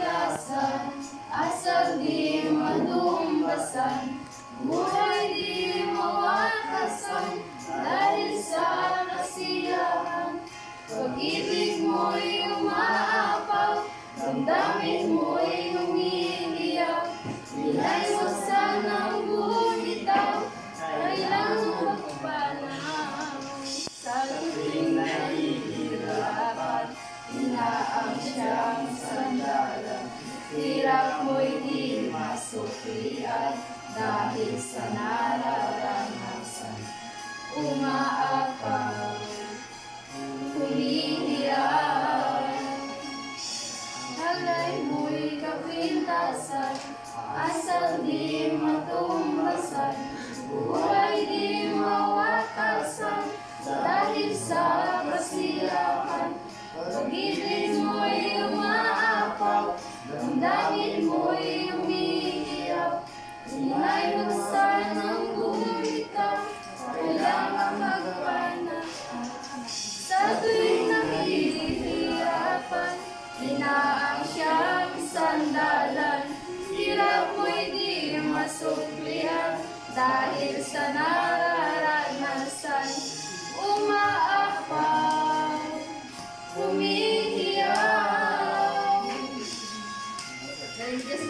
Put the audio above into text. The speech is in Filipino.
kapintasan, asal di madumbasan, buhay di mawakasan, dahil sa kasiyahan. Pag-ibig mo'y umaapaw, damdamin mo'y umiiyak, Nilay mo sanang bumitaw, kailangan magpanaw. Sa tuwing nahihirapan, inaang siyang sandalan. Hirap mo'y di masuklian, dahil sa nararanasan. Umaapaw, umiiyak, Alay mo'y kapintasan, asal di matumbasan, buhay di mawakasan, dahil sa kasiyahan. sumplihan dahil sa nararanasan